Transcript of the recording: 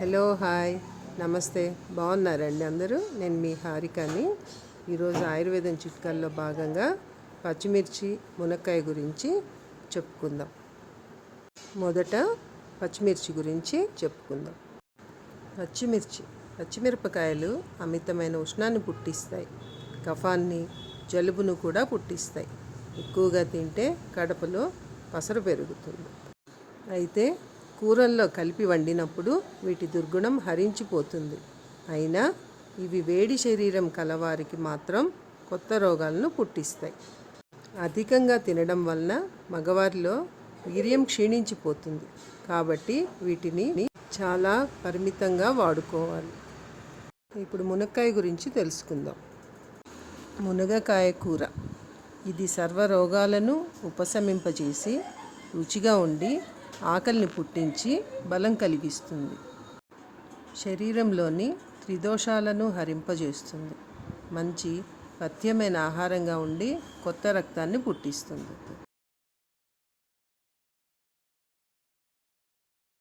Hello hi. నమస్తే. బాగున్నారండి అందరూ? నేను మీ హారికని. ఈరోజు ఆయుర్వేదం చిట్కాల్లో భాగంగా పచ్చిమిర్చి మునక్కాయ గురించి చెప్పుకుందాం. మొదట పచ్చిమిర్చి గురించి చెప్పుకుందాం. పచ్చిమిర్చి పచ్చిమిరపకాయలు అమితమైన ఉష్ణాన్ని పుట్టిస్తాయి. కఫాన్ని జలుబును కూడా పుట్టిస్తాయి. ఎక్కువగా తింటే కడపలో పసరు పెరుగుతుంది. అయితే కూరల్లో కలిపి వండినప్పుడు వీటి దుర్గుణం హరించిపోతుంది. అయినా ఇవి వేడి శరీరం కలవారికి మాత్రం కొత్త రోగాలను పుట్టిస్తాయి. అధికంగా తినడం వలన మగవారిలో వీర్యం క్షీణించిపోతుంది. కాబట్టి వీటిని చాలా పరిమితంగా వాడుకోవాలి. ఇప్పుడు మునక్కాయ గురించి తెలుసుకుందాం. మునగకాయ కూర. ఇది సర్వ రోగాలను ఉపశమింపజేసి రుచిగా ఉండి ఆకలిని పుట్టించి బలం కలిగిస్తుంది. శరీరంలోని త్రిదోషాలను హరింపజేస్తుంది. మంచి పథ్యమైన ఆహారంగా ఉండి కొత్త రక్తాన్ని పుట్టిస్తుంది.